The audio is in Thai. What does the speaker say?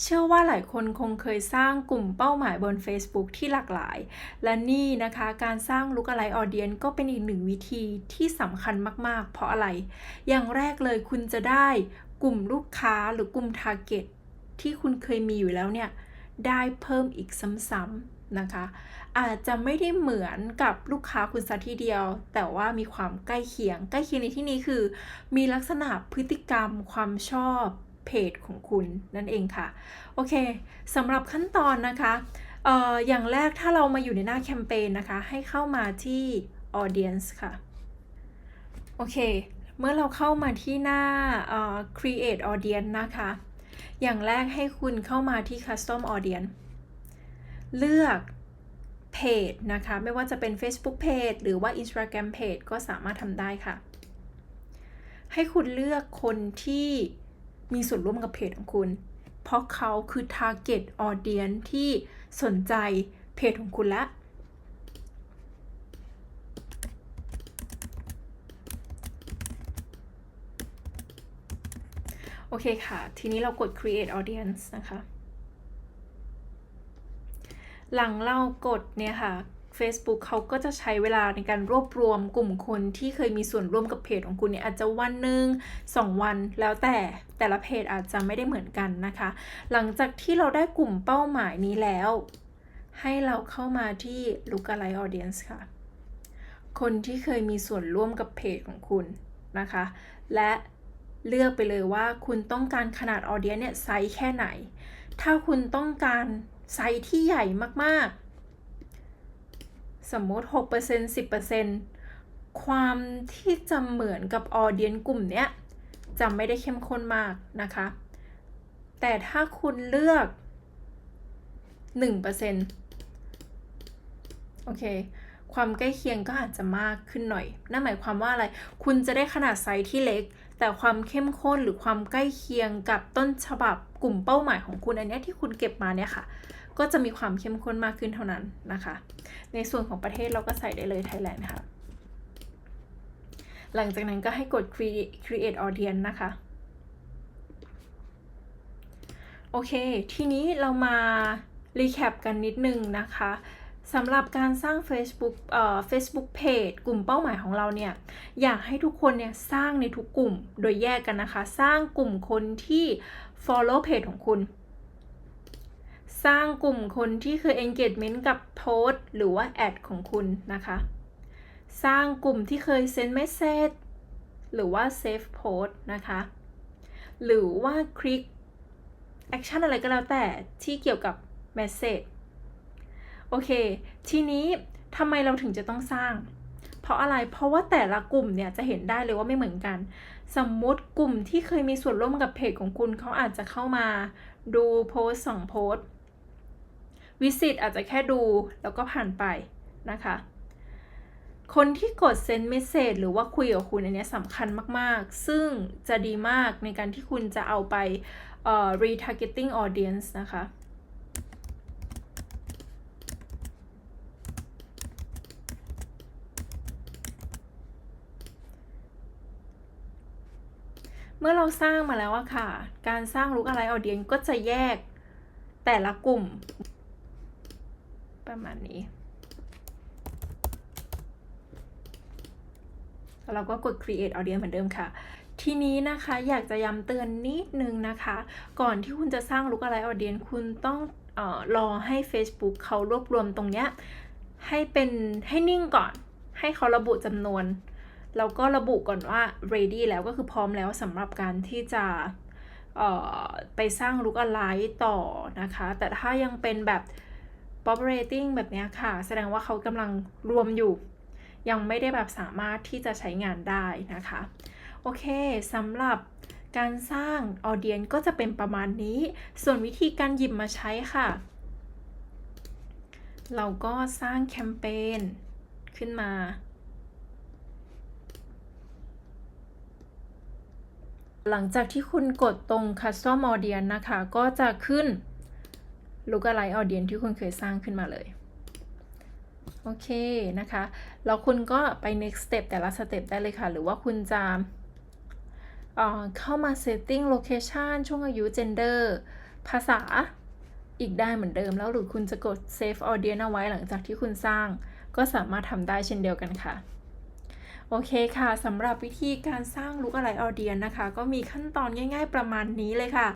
เชื่อว่าหลายคนคงเคยสร้างกลุ่มเป้าหมายบน Facebook ที่หลากหลาย และนี่นะคะการสร้าง Lookalike Audience ก็เป็นอีกหนึ่งวิธีที่สำคัญมากๆ เพราะอะไร อย่างแรกเลยคุณจะได้กลุ่มลูกค้าหรือกลุ่ม Target ที่คุณเคยมีอยู่แล้วเนี่ย ได้เพิ่มอีกซ้ำๆนะคะ อาจจะไม่ได้เหมือนกับลูกค้าคุณซะทีเดียว แต่ว่ามีความใกล้เคียง ใกล้เคียงในที่นี้คือ มีลักษณะพฤติกรรมความชอบ เพจของคุณนั่นเองค่ะ โอเคสำหรับขั้นตอนนะคะเอ่ออย่างแรกถ้าเรามาอยู่ในหน้าแคมเปญนะคะ ให้เข้ามาที่ audience ค่ะ โอเค เมื่อเราเข้ามาที่หน้าเอ่อ create audience นะคะ อย่างแรกให้คุณเข้ามาที่ custom audience เลือกเพจนะคะ ไม่ว่าจะเป็น Facebook page หรือว่า Instagram page ก็สามารถทำได้ค่ะ ให้คุณเลือกคนที่ มีส่วนร่วมกับเพจของคุณ เพราะเขาคือ target audience ที่สนใจเพจของคุณแล้วโอเคค่ะ ทีนี้เรากด create audience นะคะ หลังเรากดเนี่ยค่ะ Facebook เขาก็จะใช้เวลาในการรวบรวมกลุ่มคนที่เคยมีส่วนร่วมกับเพจของคุณเนี่ยอาจจะวันหนึ่งสองวันแล้วแต่แต่ละเพจอาจจะไม่ได้เหมือนกันนะคะ หลังจากที่เราได้กลุ่มเป้าหมายนี้แล้ว ให้เราเข้ามาที่ lookalike audience ค่ะ คนที่เคยมีส่วนร่วมกับเพจของคุณนะคะ และเลือกไปเลยว่าคุณต้องการขนาด audience เนี่ยไซส์แค่ไหน ถ้าคุณต้องการไซส์ที่ใหญ่มากๆ สมมติ 6% 10%ความที่จะเหมือนกับ audience กลุ่มเนี้ยจะไม่ได้เข้มข้นมากนะคะ แต่ถ้าคุณเลือก 1%โอเค ความใกล้เคียงก็อาจจะมากขึ้นหน่อย นั่นหมายความว่าอะไร คุณจะได้ขนาดไซส์ที่เล็ก แต่ความเข้มข้นหรือความใกล้เคียงกับต้นฉบับกลุ่มเป้าหมายของคุณอันนี้ที่คุณเก็บมาเนี่ยค่ะ ก็จะมีความเข้มข้นมากขึ้นเท่านั้นนะคะ ในส่วนของประเทศเราก็ใส่ได้เลยไทยแลนด์ค่ะ หลังจากนั้นก็ให้กด create create audience นะคะ โอเค ทีนี้เรามา recap กันนิดนึงนะคะสำหรับการสร้าง Facebook เอ่อ Facebook Page กลุ่มเป้าหมายของเราเนี่ย อยากให้ทุกคนเนี่ยสร้างในทุกกลุ่มโดยแยกกันนะคะ สร้างกลุ่มคนที่ follow page ของคุณ สร้างกลุ่มคนที่เคย engagement กับโพสหรือว่าแอดของคุณนะคะ สร้างกลุ่มที่เคย send message หรือว่า save post นะคะ หรือว่าคลิก action อะไรก็แล้วแต่ที่เกี่ยวกับ message โอเค ทีนี้ทำไมเราถึงจะต้องสร้าง เพราะอะไร เพราะว่าแต่ละกลุ่มเนี่ยจะเห็นได้เลยว่าไม่เหมือนกัน สมมุติกลุ่มที่เคยมีส่วนร่วมกับเพจของคุณเขาอาจจะเข้ามาดูโพสสองโพส วิสิตอาจจะแค่ดูแล้วก็ผ่านไปนะคะ คนที่กดเซนเมสเซจหรือว่าคุยกับคุณอันนี้สำคัญมากๆ ซึ่งจะดีมากในการที่คุณจะเอาไปเอ่อ retargeting audience นะคะเมื่อเราสร้างมาแล้วอะค่ะ การสร้างลุกอะไรออเดียนก็จะแยกแต่ละกลุ่ม ประมาณนี้แล้วเราก็กด create audience เหมือนเดิมค่ะ ทีนี้นะคะอยากจะย้ำเตือนนิดนึงนะคะ ก่อนที่คุณจะสร้างลุกอะไรออเดียนคุณต้องออรอให้ Facebook เขารวบรวมตรงเนี้ยให้เป็นให้นิ่งก่อน ให้เขาระบุจำนวน แล้วก็ระบุก่อนว่า ready แล้วก็คือพร้อมแล้วสำหรับการที่จะไปสร้าง look alike ต่อนะคะ แต่ถ้ายังเป็นแบบ operating แบบนี้ค่ะ แสดงว่าเขากำลังรวมอยู่ ยังไม่ได้แบบสามารถที่จะใช้งานได้นะคะ โอเคสำหรับการสร้าง audience ก็จะเป็นประมาณนี้ ส่วนวิธีการหยิบมาใช้ค่ะ เราก็สร้างแคมเปญขึ้นมา หลังจากที่คุณกดตรง Custom Audience นะคะ ก็จะขึ้น Lookalike Audience ที่คุณเคยสร้างขึ้นมาเลย โอเคนะคะ แล้วคุณก็ไป next step แต่ละ step ได้เลยค่ะ หรือว่าคุณจะเเข้ามา setting location ช่วงอายุ gender ภาษาอีกได้เหมือนเดิมแล้วหรือคุณจะกด save audience เอาไว้หลังจากที่คุณสร้าง ก็สามารถทำได้เช่นเดียวกันค่ะ โอเคค่ะสำหรับวิธีการสร้าง Look Alike Audience นะคะ ก็มีขั้นตอนง่าย ๆ ประมาณนี้เลยค่ะ